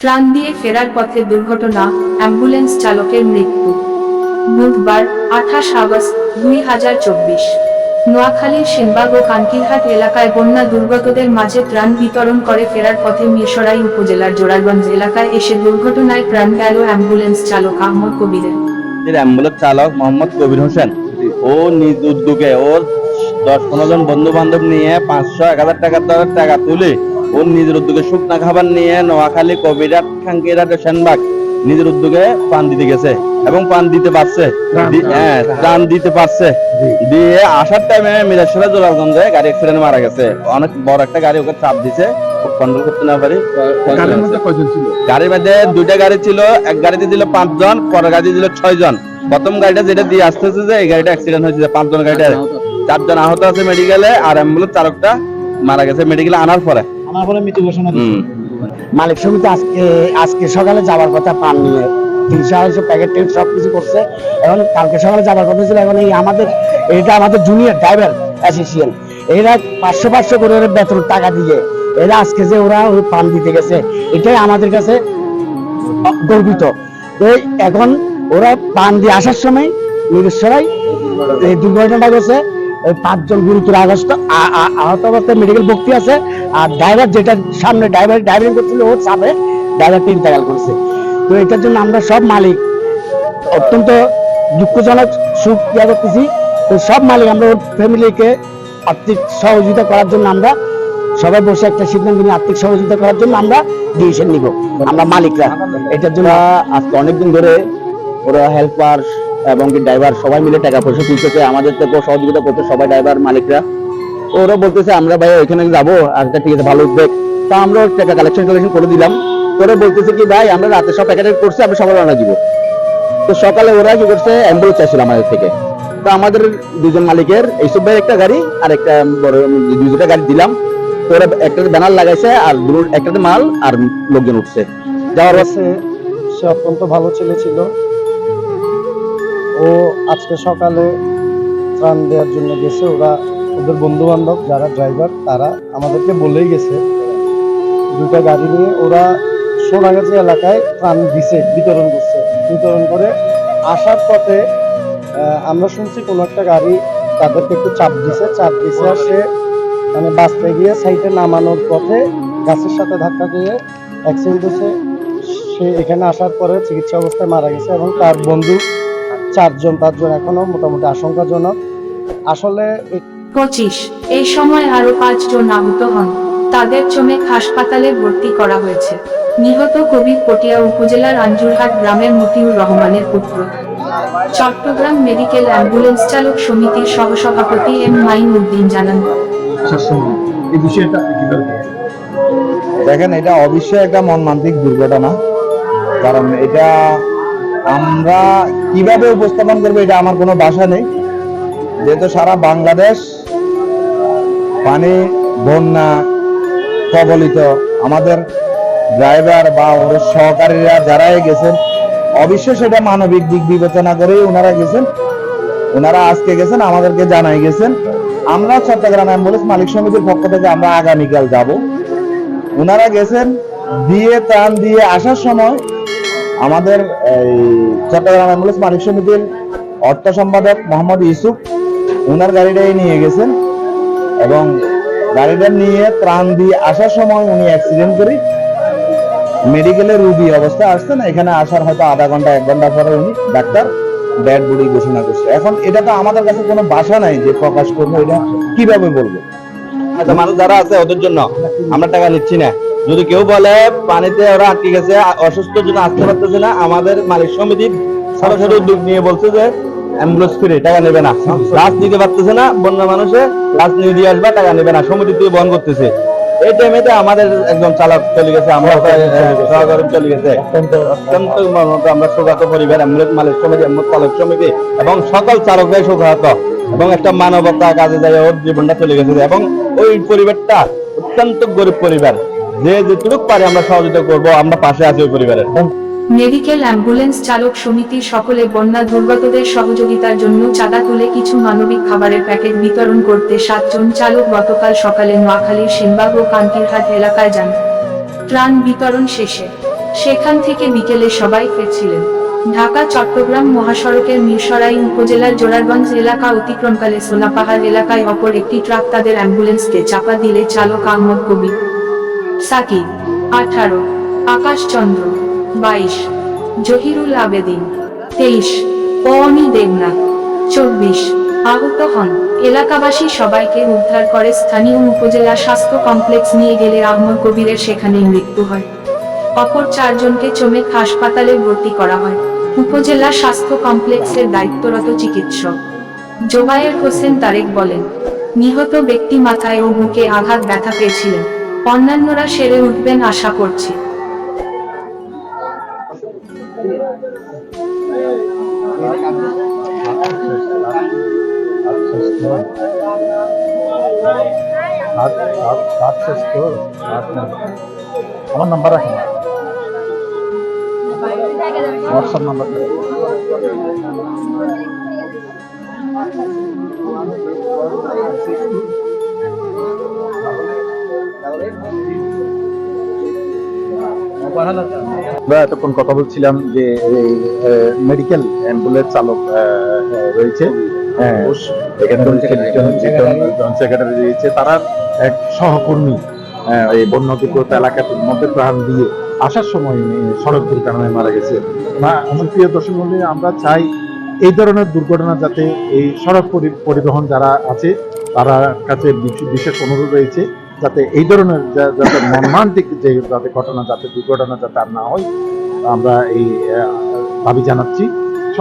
ত্রাণ দিয়ে ফেরার পথে দুর্ঘটনা, অ্যাম্বুলেন্স চালকের মৃত্যু। বুধবার, আঠাশ আগস্ট, দুই হাজার চব্বিশ। নোয়াখালীর সেনবাগ ও কান্কিরহাট এলাকায় বন্যা দুর্গতদের মাঝে ত্রাণ বিতরণ করে ফেরার পথে মিরসরাই উপজেলার জোড়ারগঞ্জ এলাকায় এসে দুর্ঘটনায় প্রাণ গেল অ্যাম্বুলেন্স চালক আহমদ কবিরের। অ্যাম্বুলেন্স চালক মোহাম্মদ কবির হোসেন। ও নিজ উদ্যোগে ওর দশ পনেরো জন বন্ধু বান্ধব নিয়ে পাঁচশো, এক হাজার টাকা টাকা তুলে ওর নিজের উদ্যোগে শুকনা খাবার নিয়ে নোয়াখালী কবিরাট খাঙ্কিরাট সেনবাগ নিজের উদ্যোগে পান দিতে গেছে এবং পান দিতে পারছে। হ্যাঁ ত্রাণ। দিতে পারছে। দিয়ে আসার টাইমে গাড়ি অ্যাক্সিডেন্ট মারা গেছে। অনেক বড় একটা গাড়ি ওকে চাপ দিছে কন্ট্রোল করতে না পারি। গাড়ির মধ্যে দুইটা গাড়ি ছিল এক গাড়িতে ছিল পাঁচজন পরের গাড়ি ছিল ছয় জন প্রথম গাড়িটা যেটা দিয়ে আসতেছে যে এই গাড়িটা অ্যাক্সিডেন্ট হয়েছে পাঁচজন গাড়িটা। চারজন আহত আছে মেডিকেলে আর অ্যাম্বুলেন্স চালকটা মারা গেছে মেডিকেলে আনার পরে। আমার পরে মৃত্যু ঘোষণা মালিক সমিতি আজকে আজকে সকালে যাবার কথা পান নিয়ে। তিনশো আড়াইশো প্যাকেট টেকেট সব কিছু করছে। এখন কালকে সকালে যাবার কথা ছিল এখন এই আমাদের এটা আমাদের জুনিয়র ড্রাইভার অ্যাসোসিয়েশন এরা পাঁচশো পাঁচশো করে ওরা বেতন টাকা দিয়ে। এরা আজকে যে ওরা ওই পান দিতে গেছে এটাই আমাদের কাছে গর্বিত। তো এখন ওরা পান দিয়ে আসার সময় নিরেশ্বরাই এই দুর্ঘটনাটা গেছে পাঁচজন গুরুতর আগস্ট আহত অবস্থায় মেডিকেল ভর্তি আছে। আর ড্রাইভার যেটা সামনে ড্রাইভার ড্রাইভিং করছিল, ওর চাপে ড্রাইভারটি ইন্তেকাল করছে। তো এটার জন্য আমরা সব মালিক অত্যন্ত দুঃখজনক সুখ ইয়া করতেছি। তো সব মালিক, আমরা ওর ফ্যামিলিকে আর্থিক সহযোগিতা করার জন্য আমরা সবাই বসে একটা সিদ্ধান্ত নিয়ে আর্থিক সহযোগিতা করার জন্য আমরা ডিসিশন নিব। আমরা মালিকরা, এটার জন্য আজকে অনেকদিন ধরে ওরা হেল্পার এবং ড্রাইভার সবাই মিলে টাকা পয়সা তুলতেছে আমাদের থেকে সহযোগিতা করতে সবাই ড্রাইভার মালিকরা। তো ওরা বলতেছে আমরা ভাই ওইখানে যাব আচ্ছা ঠিক আছে ভালো উদ্যোগ তা আমরা টাকা কালেকশন কালেকশন করে দিলাম। ওরা বলতেছে কি ভাই আমরা রাতে সব প্যাকেট করছি আমরা সকালে রান্না দিব। তো সকালে ওরা কি করছে অ্যাম্বুলেন্স চাইছিল আমাদের থেকে। তো আমাদের দুজন মালিকের এইসব ভাই একটা গাড়ি আর একটা বড় দুটা গাড়ি দিলাম। তো ওরা একটা ব্যানার লাগাইছে আর দুটো- একটাতে মাল আর লোকজন উঠছে। যাওয়ার সে অত্যন্ত ভালো ছেলে ছিল। ও আজকে সকালে ত্রাণ দেওয়ার জন্য গেছে। ওরা ওদের বন্ধু বান্ধব যারা ড্রাইভার তারা আমাদেরকে বলেই গেছে দুটা গাড়ি নিয়ে। ওরা সোনাগাছি এলাকায় ত্রাণ দিছে, বিতরণ করছে। বিতরণ করে আসার পথে আমরা শুনছি কোনো একটা গাড়ি তাদেরকে একটু চাপ দিছে। চাপ দিছে আর সে মানে বাঁচতে গিয়ে সাইডে নামানোর পথে গাছের সাথে ধাক্কা দিয়ে অ্যাক্সিডেন্ট হয়েছে। সে এখানে আসার পরে চিকিৎসা অবস্থায় মারা গেছে এবং তার বন্ধু চারজন পাঁচজন এখনও মোটামুটি আশঙ্কাজনক। আসলে পঁচিশ এই সময় আরও পাঁচজন আহত হন। তাদের চমেক হাসপাতালে ভর্তি করা হয়েছে। নিহত কবি পটিয়া উপজেলার আঞ্জুরহাট গ্রামের মতিউর রহমানের পুত্র। চট্টগ্রাম মেডিকেল অ্যাম্বুলেন্স চালক সমিতির সহসভাপতি এম মাইন উদ্দিন জানান? দেখেন এটা অবশ্যই একটা মর্মান্তিক দুর্ঘটনা। কারণ এটা আমরা কীভাবে উপস্থাপন করব এটা আমার কোনো ভাষা নেই। যেহেতু সারা বাংলাদেশ পানি, বন্যা কবলিত আমাদের ড্রাইভার বা ওদের সহকারীরা যারাই গেছেন অবশ্যই সেটা মানবিক দিক বিবেচনা করেই ওনারা গেছেন। ওনারা আজকে গেছেন, আমাদেরকে জানাই গেছেন। আমরা চট্টগ্রাম অ্যাম্বুলেন্স মালিক সমিতির পক্ষ থেকে আমরা আগামীকাল যাব। ওনারা গেছেন, দিয়ে ত্রাণ দিয়ে আসার সময় আমাদের এই চট্টগ্রাম অ্যাম্বুলেন্স মালিক সমিতির অর্থ সম্পাদক মোহাম্মদ ইউসুফ ওনার গাড়িটাই নিয়ে গেছেন এবং গাড়িটা নিয়ে ত্রাণ দিয়ে আসার সময় উনি অ্যাক্সিডেন্ট করে মেডিকেলে রুগী অবস্থায় আসছেন। এখানে আসার হয়তো আধা ঘণ্টা, এক ঘণ্টা পরে উনি ডাক্তার ব্যাড বডি ঘোষণা করছে। এখন এটা তো আমাদের কাছে কোনো ভাষা নাই যে প্রকাশ করব, এটা কীভাবে বলব? আচ্ছা মানুষ যারা আছে ওদের জন্য আমরা টাকা নিচ্ছি না। যদি কেউ বলে পানিতে ওরা আটকে গেছে অসুস্থ জন্য আসতে পারতেছে না আমাদের মালিক সমিতি সরাসরি উদ্যোগ নিয়ে বলছে যে অ্যাম্বুলেন্স ফ্রি টাকা নেবে না। লাশ নিতে পারতেছে না বন্যা মানুষে লাশ নিয়ে দিয়ে আসবা টাকা নেবে না। সমিতি দিয়ে বহন করতেছে। এই টাইমেতে আমাদের একদম চালক চলে গেছে আমরা সহকারী চলে গেছে। অত্যন্ত আমরা শোকাত পরিবার অ্যাম্বুলেন্স মালিক সমিতি অ্যাম্বুলেন্স চালক সমিতি এবং সকল চালকরাই শোকাহত এবং একটা মানবতা কাজে যায় ওর জীবনটা চলে গেছে। এবং ওই পরিবারটা অত্যন্ত গরিব পরিবার। যে যেটুকু পারে আমরা সহযোগিতা করব, আমরা পাশে আছি ওই পরিবারের। মেডিকেল অ্যাম্বুলেন্স চালক সমিতির সকলে বন্যা দুর্গতদের সহযোগিতার জন্য চাঁদা তুলে কিছু মানবিক খাবারের প্যাকেট বিতরণ করতে সাতজন চালক গতকাল সকালে নোয়াখালীর সেনবাগ ও কান্তিরহাট এলাকায় যান। ত্রাণ বিতরণ শেষে সেখান থেকে বিকেলে সবাই ফিরছিলেন। ঢাকা, চট্টগ্রাম মহাসড়কের মিরসরাই উপজেলার জোরারগঞ্জ এলাকা অতিক্রমকালে সোনাপাহাড় এলাকায় অপর একটি ট্রাক তাদের অ্যাম্বুলেন্সকে চাপা দিলে চালক আহমদ কবির সাকিব, আঠারো আকাশ চন্দ্র বাইশ, জহিরুল আবেদিন, তেইশ পওনি দেবনাথ, চব্বিশ, আহত হন। এলাকাবাসী সবাইকে উদ্ধার করে স্থানীয় উপজেলা স্বাস্থ্য কমপ্লেক্স নিয়ে গেলে আহমদ কবিরের সেখানেই মৃত্যু হয়। অপর চারজনকে চমেক হাসপাতালে ভর্তি করা হয়। উপজেলা স্বাস্থ্য কমপ্লেক্সের দায়িত্বরত চিকিৎসক জোবায়ের হোসেন তারেক বলেন, নিহত ব্যক্তি মাথায় ও বুকে আঘাত ব্যথা পেয়েছিলেন। অন্যান্যরা সেরে উঠবেন আশা করছি। আমার নাম্বার রাখেন হোয়াটসঅ্যাপ নাম্বার আমরা এতক্ষণ কথা বলছিলাম যে মেডিকেল অ্যাম্বুলেন্স চালক রয়েছে। সেক্রেটারি তারা এক সহকর্মী এই বন্য দুর্গত এলাকার মধ্যে প্রাণ দিয়ে আসার সময় সড়ক দুর্ঘটনায় মারা গেছে। না আমার প্রিয় দর্শক মন্ডলী, আমরা চাই এই ধরনের দুর্ঘটনা যাতে এই সড়ক পরিবহন যারা আছে তারা কাছে বিশেষ অনুরোধ রয়েছে। যাতে এই ধরনের যাতে মর্মান্তিক যে যাতে ঘটনা, যাতে দুর্ঘটনা যাতে আর না হয়, আমরা এই দাবি জানাচ্ছি।